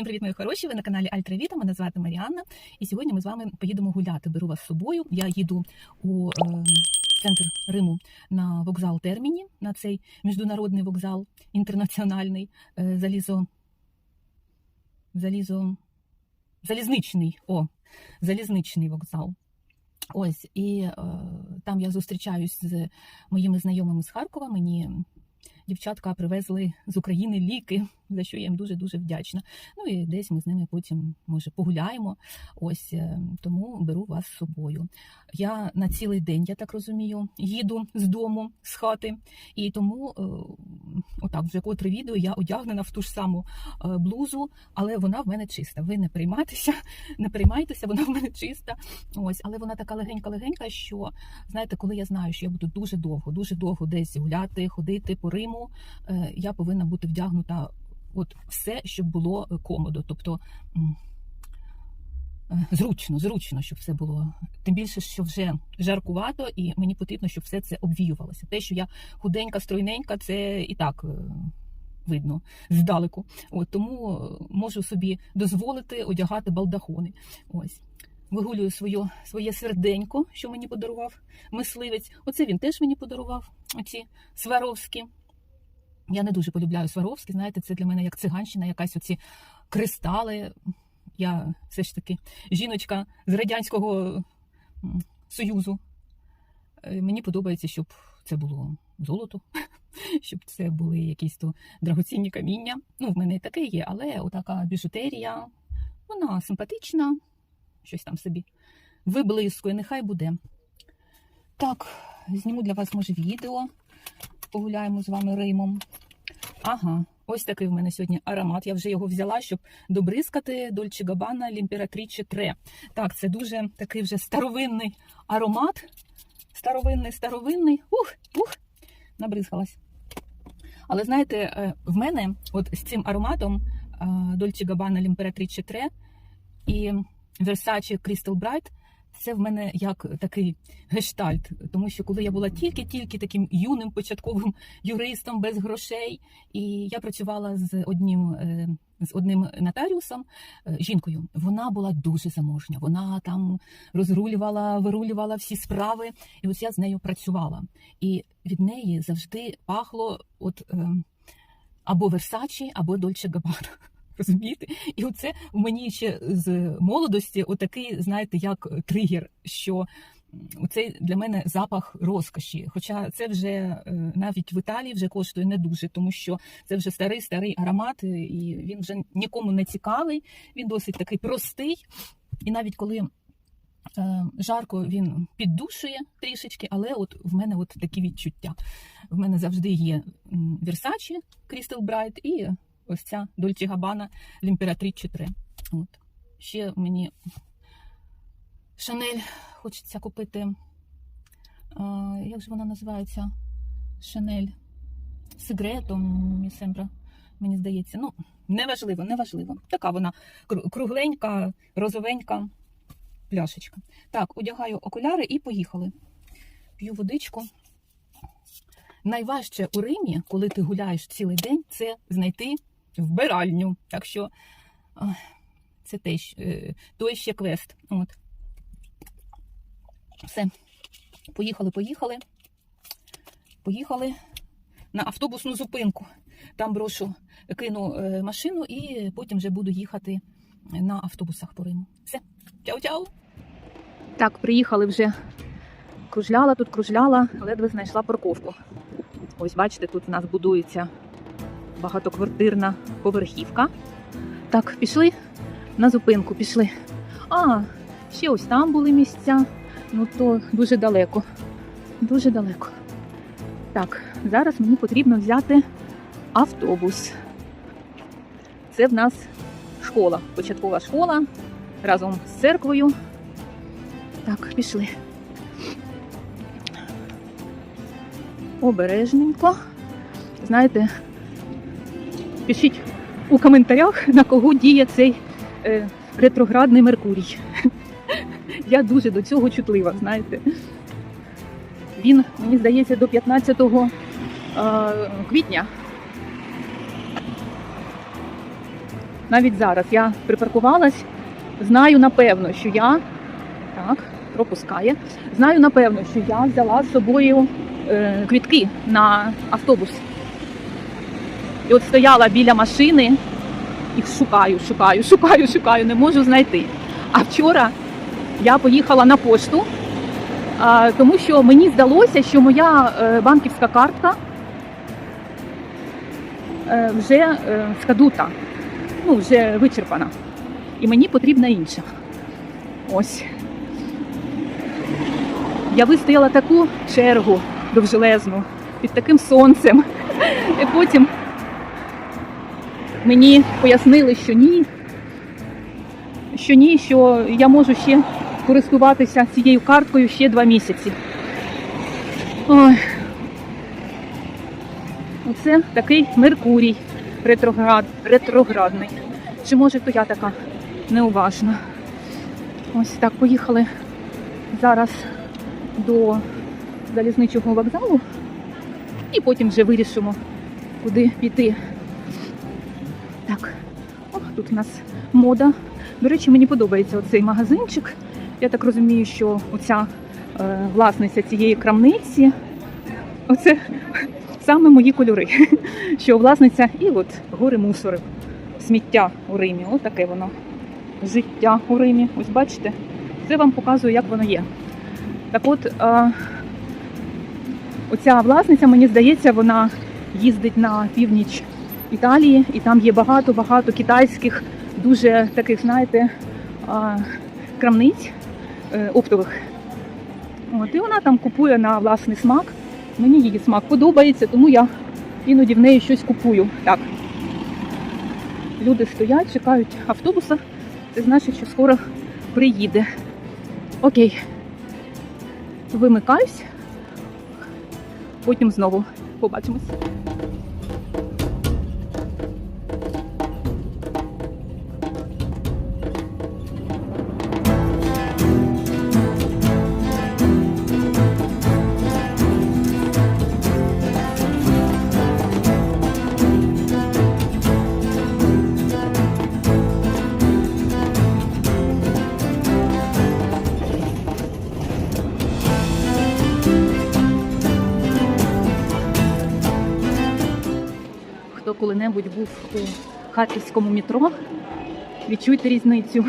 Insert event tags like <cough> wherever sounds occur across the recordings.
Всім привіт, мої хороші! Ви на каналі Альтравіта. Мене звати Маріанна. І сьогодні ми з вами поїдемо гуляти. Беру вас з собою. Я їду у е, центр Риму на вокзал Терміні, на цей міжнародний вокзал інтернаціональний е, залізо. Залізо. Залізничний. О, залізничний вокзал. Ось, і е, там я зустрічаюсь з моїми знайомими з Харкова. Мені дівчатка привезли з України ліки, за що я їм дуже дуже вдячна. Ну і десь ми з ними потім може погуляємо. Ось е, тому беру вас з собою. Я на цілий день, я так розумію, їду з дому, з хати, і тому е, отак вже котре відео я одягнена в ту ж саму е, блузу, але вона в мене чиста. Ви не приймайтеся, не приймайтеся, вона в мене чиста. Ось, але вона така легенька-легенька, що знаєте, коли я знаю, що я буду дуже довго, дуже довго десь гуляти, ходити по Риму, я повинна бути вдягнута. От все, щоб було е, комодо, тобто е, зручно, зручно, щоб все було. Тим більше, що вже жаркувато, і мені потрібно, щоб все це обвіювалося. Те, що я худенька, стройненька, це і так е, видно здалеку. От тому можу собі дозволити одягати балдахони. Ось. Вигулюю своє, своє серденько, що мені подарував мисливець. Оце він теж мені подарував, оці сваровські. Я не дуже полюбляю Сваровські, знаєте, це для мене як циганщина, якась оці кристали. Я все ж таки жіночка з Радянського Союзу. Е, Мені подобається, щоб це було золото, <laughs> щоб це були якісь то драгоцінні каміння. Ну, в мене таке є, але отака біжутерія, вона симпатична, щось там собі виблискує, нехай буде. Так, зніму для вас, може, відео погуляємо з вами Римом. Ага, ось такий в мене сьогодні аромат. Я вже його взяла, щоб добризкати Дольче Габана Лімператріче Тре. Так, це дуже такий вже старовинний аромат. Старовинний, старовинний. Ух, ух, набризгалась. Але знаєте, е, в мене от з цим ароматом Дольче Габана Лімператріче Тре і Versace Crystal Bright це в мене як такий гештальт, тому що коли я була тільки-тільки таким юним початковим юристом без грошей, і я працювала з одним е, з одним нотаріусом, е, жінкою, вона була дуже заможня. Вона там розрулювала, вирулювала всі справи, і ось я з нею працювала. І від неї завжди пахло от е, або Версачі, або Дольче Габбана. Розумієте? І оце в мені ще з молодості, отакий, знаєте, як тригер, що це для мене запах розкоші. Хоча це вже е, навіть в Італії вже коштує не дуже, тому що це вже старий старий аромат, і він вже нікому не цікавий. Він досить такий простий. І навіть коли е, жарко він піддушує трішечки, але от в мене от такі відчуття. В мене завжди є Versace Crystal Bright і ось ця Дольче Габана Лімператріче 3. От. Ще мені Шанель хочеться купити. А, як же вона називається? Шанель Сегрето, мені сембра, мені здається. Ну, неважливо, неважливо. Така вона кругленька, розовенька пляшечка. Так, одягаю окуляри і поїхали. П'ю водичку. Найважче у Римі, коли ти гуляєш цілий день, це знайти вбиральню. Так що це теж той ще квест. От. Все. Поїхали, поїхали. Поїхали на автобусну зупинку. Там брошу, кину е, машину і потім вже буду їхати на автобусах по Риму. Все, чау-чау! Так, приїхали вже. Кружляла тут, кружляла, ледве знайшла парковку. Ось, бачите, тут у нас будується багатоквартирна поверхівка. Так, пішли на зупинку, пішли. А, ще ось там були місця. Ну то дуже далеко. Дуже далеко. Так, зараз мені потрібно взяти автобус. Це в нас школа, початкова школа разом з церквою. Так, пішли. Обережненько. Знаєте, пишіть у коментарях, на кого діє цей е, ретроградний Меркурій. <laughs> Я дуже до цього чутлива, знаєте. Він, мені здається, до 15 е, квітня. навіть зараз я припаркувалась, знаю напевно, що я так, пропускає. Знаю напевно, що я взяла з собою е, квітки на автобус. І от стояла біля машини і шукаю, шукаю, шукаю, шукаю, не можу знайти. А вчора я поїхала на пошту, тому що мені здалося, що моя е, банківська картка е, вже е, скадута, ну, вже вичерпана. І мені потрібна інша. Ось. Я вистояла таку чергу довжелезну під таким сонцем. <laughs> І потім мені пояснили, що ні, що ні, що я можу ще користуватися цією карткою ще два місяці. Ой. Оце такий Меркурій ретроград, ретроградний. Чи може то я така неуважна? Ось так, поїхали зараз до залізничого вокзалу і потім вже вирішимо, куди піти. Тут у нас мода. До речі, мені подобається оцей магазинчик. Я так розумію, що оця е, власниця цієї крамниці, оце саме мої кольори. <laughs> Що власниця і от гори мусорів, сміття у Римі. Ось таке воно. Життя у Римі. Ось бачите, це вам показує, як воно є. Так от, е, оця власниця, мені здається, вона їздить на північ Італії, і там є багато-багато китайських, дуже таких, знаєте, крамниць е, оптових. От, і вона там купує на власний смак. Мені її смак подобається, тому я іноді в неї щось купую. Так. Люди стоять, чекають автобуса. Це значить, що скоро приїде. Окей. Вимикаюсь. Потім знову побачимось. Коли-небудь був у харківському метро, відчуйте різницю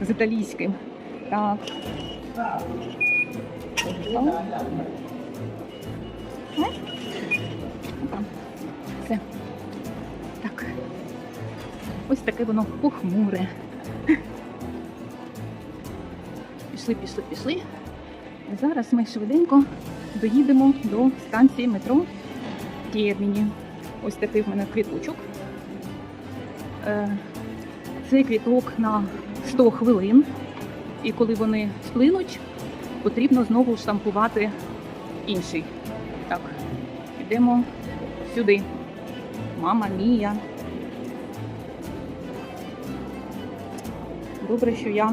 з італійським. Так. Все. Так. Ось таке воно похмуре. Пішли, пішли, пішли. Зараз ми швиденько доїдемо до станції метро Терміні. Ось такий в мене квіточок. Е, Цей квіток на 100 хвилин. І коли вони сплинуть, потрібно знову штампувати інший. Так, йдемо сюди. Мама мія. Добре, що я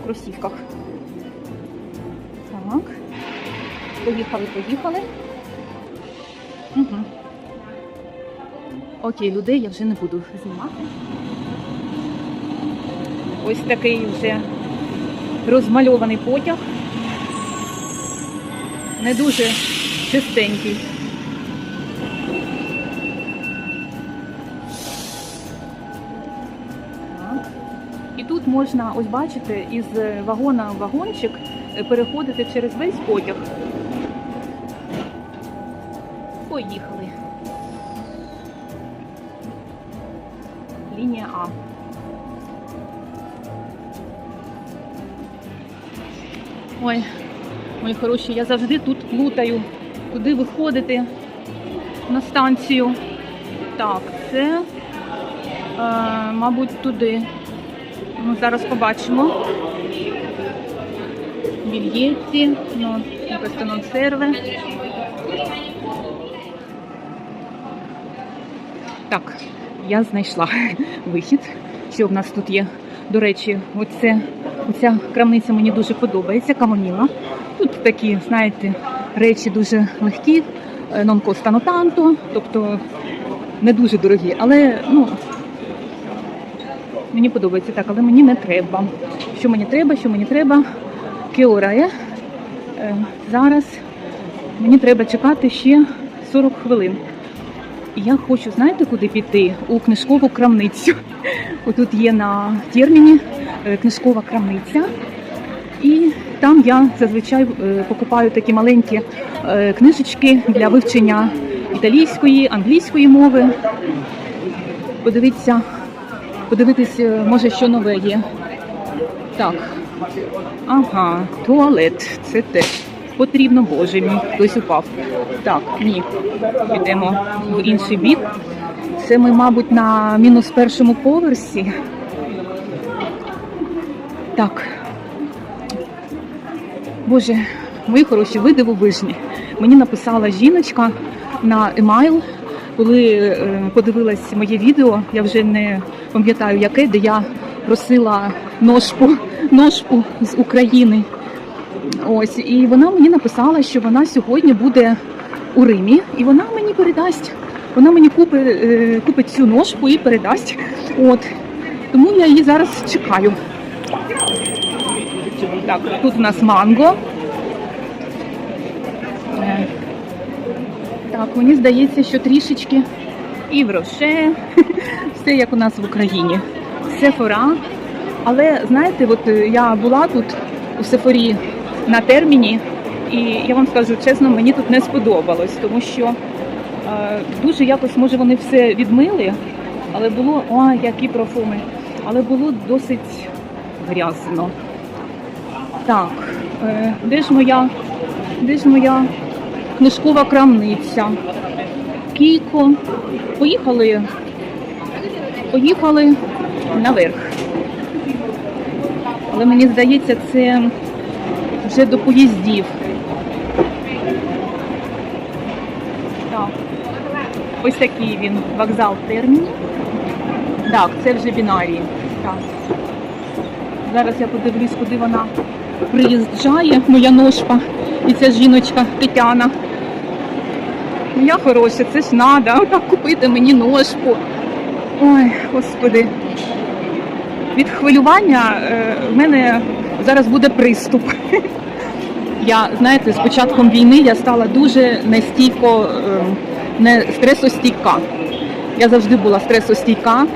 в кросівках. Так. Поїхали, поїхали. Угу. Окей, людей я вже не буду знімати. Ось такий вже розмальований потяг. Не дуже чистенький. І тут можна, ось бачите, із вагона в вагончик переходити через весь потяг. Поїхали. Лінія А. Ой, мої хороші, я завжди тут плутаю, куди виходити на станцію. Так, це, е, мабуть, туди. Ну, зараз побачимо. Більєтті, ну, questo non serve. Так, я знайшла <laughs> вихід. Що в нас тут є? До речі, оце, оця крамниця мені дуже подобається, камоміла. Тут такі, знаєте, речі дуже легкі, е, non costano tanto, тобто не дуже дорогі, але ну, Мені подобається так, але мені не треба. Що мені треба, що мені треба? Кеорає. Е, зараз мені треба чекати ще 40 хвилин. Я хочу, знаєте, куди піти? У книжкову крамницю. Отут є на терміні е, книжкова крамниця. І там я зазвичай е, покупаю такі маленькі е, книжечки для вивчення італійської, англійської мови. Подивіться, подивитись, може, що нове є. Так. Ага, туалет. Це теж потрібно, боже мій, хтось упав. Так, ні. Підемо в інший бік. Це ми, мабуть, на мінус першому поверсі. Так. Боже, мої хороші, ви дивовижні. Мені написала жіночка на емайл, коли е, подивилась моє відео, я вже не пам'ятаю яке, де я просила ножпу, ножпу з України. Ось, і вона мені написала, що вона сьогодні буде у Римі, і вона мені передасть. Вона мені купить, е, купить цю ножпу і передасть. От. Тому я її зараз чекаю. Так, тут у нас манго. Е, Так, мені здається, що трішечки і в роше. <laughs> Все як у нас в Україні. Сефора. Але знаєте, от е, я була тут у Сефорі на терміні, і я вам скажу чесно, мені тут не сподобалось, тому що е, дуже якось, може, вони все відмили, але було, ой, які профуми, але було досить грязно. Так, е, де ж моя, де ж моя книжкова крамниця? Кійко. Поїхали, поїхали наверх. Але мені здається, це вже до поїздів. Так. Ось такий він вокзал терміні. Так, це вже бінарії. Так. Зараз я подивлюсь, куди вона приїжджає, моя ножка. І ця жіночка Тетяна. Моя хороша, це ж треба. Так купити мені ножку. Ой, господи. Від хвилювання е, в мене зараз буде приступ. Я, знаєте, з початком війни я стала дуже нестійко, е, не стресостійка. Я завжди була стресостійка.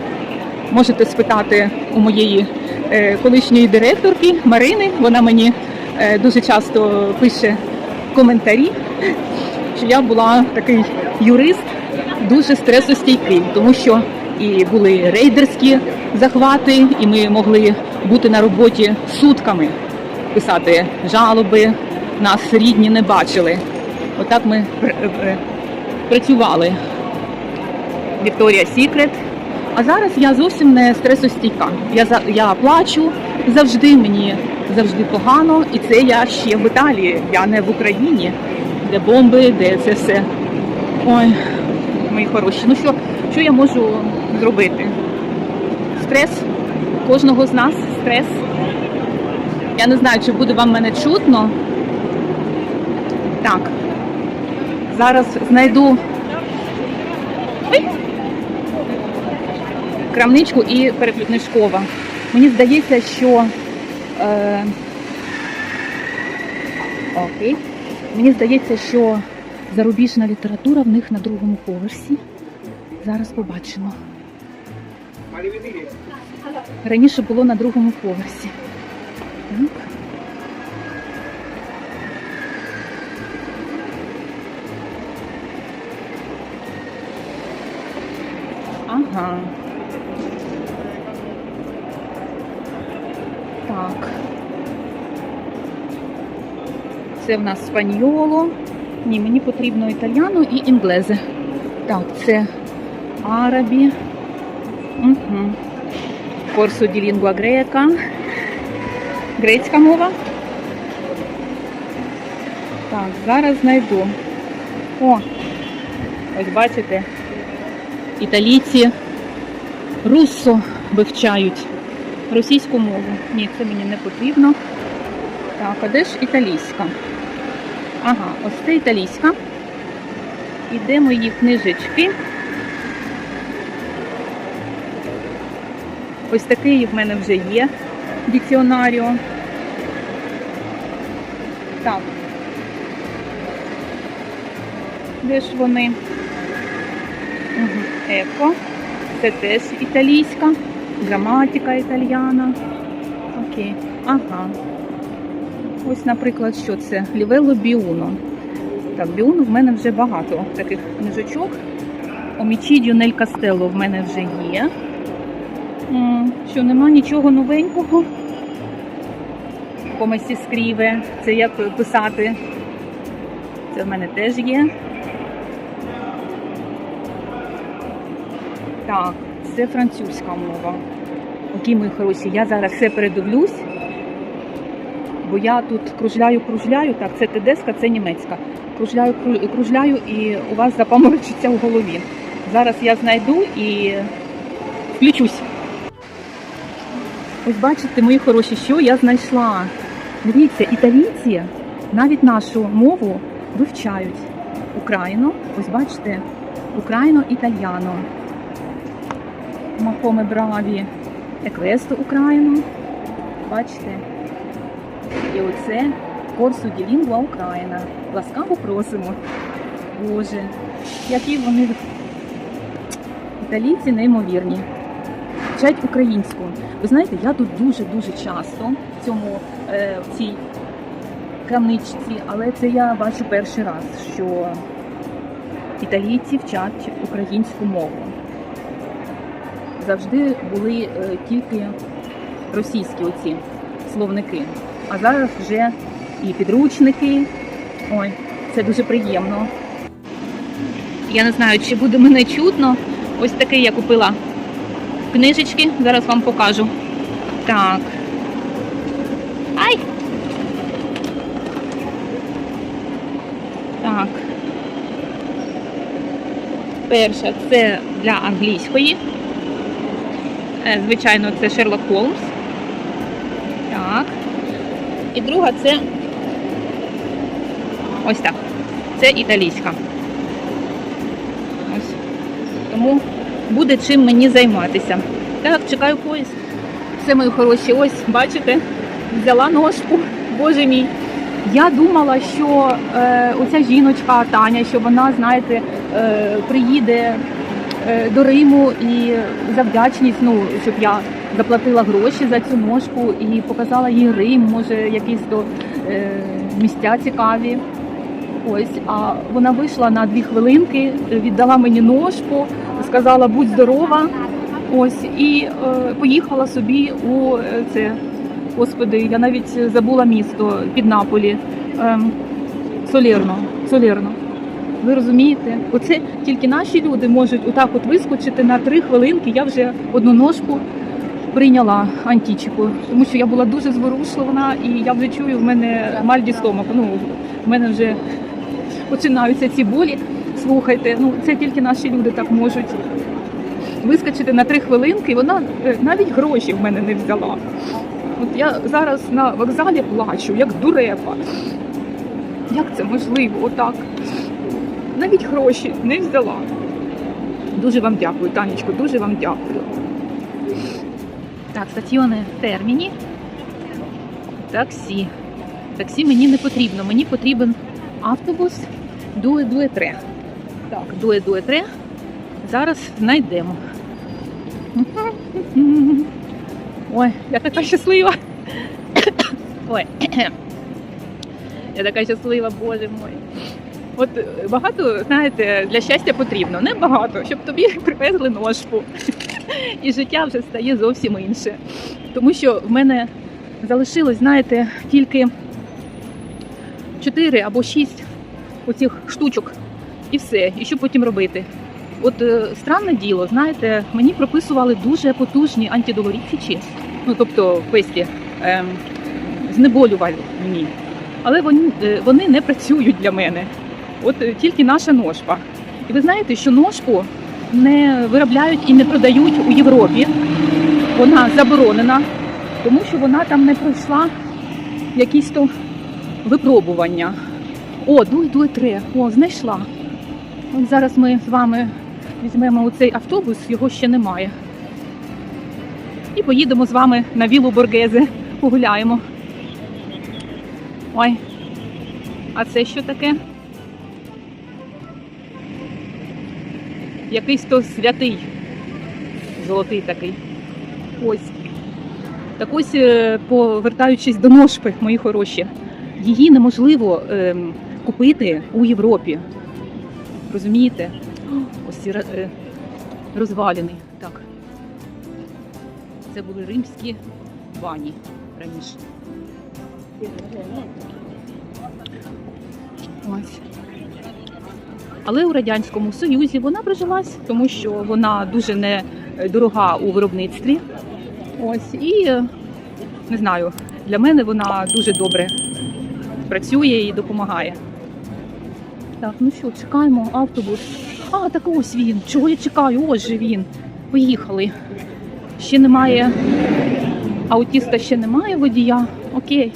Можете спитати у моєї е, колишньої директорки Марини. Вона мені е, дуже часто пише коментарі, що я була такий юрист, дуже стресостійкий, тому що і були рейдерські захвати, і ми могли бути на роботі сутками, писати жалоби, нас рідні не бачили. Отак ми пр- е, працювали. Вікторія Сікрет. А зараз я зовсім не стресостійка. Я за я плачу завжди, мені завжди погано, і це я ще в Італії, я не в Україні, де бомби, де це все. Ой, мої хороші. Ну що, що я можу зробити? Стрес кожного з нас стрес. Я не знаю, чи буде вам мене чутно. Так. Зараз знайду Ой! крамничку і перекладничкова. Мені здається, що е, окей. Мені здається, що зарубіжна література в них на другому поверсі. Зараз побачимо. Раніше було на другому поверсі. Ага. Так. Це в нас спаньоло. Ні, мені потрібно італьяно і інглезе. Так, це арабі. Угу. Корсо ді грека. Грецька мова. Так, зараз знайду. О, ось бачите, італійці руссо вивчають російську мову. Ні, це мені не потрібно. Так, а де ж італійська? Ага, ось це італійська. І де мої книжечки? Ось такий в мене вже є дикціонаріо. Так. Де ж вони? Еко. Це теж італійська. Граматика італіяна. Окей. Ага. Ось, наприклад, що це? Лівело Біуно. Так, Біуно в мене вже багато таких книжечок. Омічідіо Нель Кастелло в мене вже є. Що нема нічого новенького. Комесі скріве. Це як писати. Це в мене теж є. Так, це французька мова. Окей, мої хороші, я зараз все передивлюсь, бо я тут кружляю, кружляю. Так, це тедеска, це німецька. Кружляю, кружляю і у вас запаморочиться в голові. Зараз я знайду і включусь. Ось бачите, мої хороші, що я знайшла. Дивіться, італійці навіть нашу мову вивчають. Україну, ось бачите, Україно італьяно. Махоме браві, еквесто Україну. Бачите? І оце Корсу ді лінгва Україна. Ласкаво просимо. Боже, які вони італійці неймовірні. Вчать українську. Ви знаєте, я тут дуже-дуже часто в цьому е, в цій крамничці, але це я бачу перший раз, що італійці вчать українську мову. Завжди були е, тільки російські оці словники, а зараз вже і підручники. Ой, це дуже приємно. Я не знаю, чи буде мене чутно. Ось такий я купила книжечки. Зараз вам покажу. Так. Ай! Так. Перша це для англійської. Е, Звичайно, це Шерлок Холмс. Так. І друга це ось так. Це італійська. Ось. Тому буде чим мені займатися. Так, чекаю поїзд. Все, мої хороші, ось, бачите, взяла ножку, боже мій. Я думала, що е, оця жіночка Таня, що вона, знаєте, е, приїде е, до Риму і за вдячність, ну, щоб я заплатила гроші за цю ножку і показала їй Рим, може, якісь то е, місця цікаві. Ось, а вона вийшла на дві хвилинки, віддала мені ножку, сказала будь здорова. Ось, і е, поїхала собі у е, це. Господи, я навіть забула місто під Наполі. Ем, Солерно. Солерно. Ви розумієте? Оце тільки наші люди можуть отак от вискочити на три хвилинки. Я вже одну ножку прийняла антічику, тому що я була дуже зворушлена і я вже чую, в мене мальді стомак. Ну, в мене вже починаються ці болі. Слухайте, ну це тільки наші люди так можуть вискочити на три хвилинки. і Вона е, навіть гроші в мене не взяла. От я зараз на вокзалі плачу, як дурепа. Як це можливо? Отак. Навіть гроші не взяла. Дуже вам дякую, Танечко, дуже вам дякую. Так, стаціони терміні. Таксі. Таксі мені не потрібно. Мені потрібен автобус дуе дуе тре. Так, дуе дуе тре. Зараз знайдемо. Ой, я така щаслива. Ой. Я така щаслива, боже мой. От е, багато, знаєте, для щастя потрібно. Не багато, щоб тобі <laughs> привезли ножку. І життя вже стає зовсім інше. Тому що в мене залишилось, знаєте, тільки 4 або 6 оцих штучок. І все. І що потім робити? От е, странне діло, знаєте, мені прописували дуже потужні антидолоріфічі, ну тобто песті, ем, знеболювальні. Але вони, е, вони не працюють для мене. От е, тільки наша ножпа. І ви знаєте, що ножку не виробляють і не продають у Європі. Вона заборонена, тому що вона там не пройшла якісь то випробування. О, дуй, дуй, тре. О, знайшла. От зараз ми з вами візьмемо оцей автобус, його ще немає. І поїдемо з вами на вілу Боргези. Погуляємо. Ой. А це що таке? Якийсь то святий. Золотий такий. Ось. Так ось, е, повертаючись до ножпи, мої хороші, її неможливо ем, купити у Європі. Розумієте? Ось ці е, розвалини. Так. Це були римські бані раніше. Ось. Але у Радянському Союзі вона прижилась, тому що вона дуже недорога у виробництві. Ось і е, не знаю, для мене вона дуже добре працює і допомагає. Так, ну що, чекаємо автобус. А, так ось він. Чого я чекаю? Ось же він. Поїхали. Ще немає. Аутіста ще немає водія. Окей.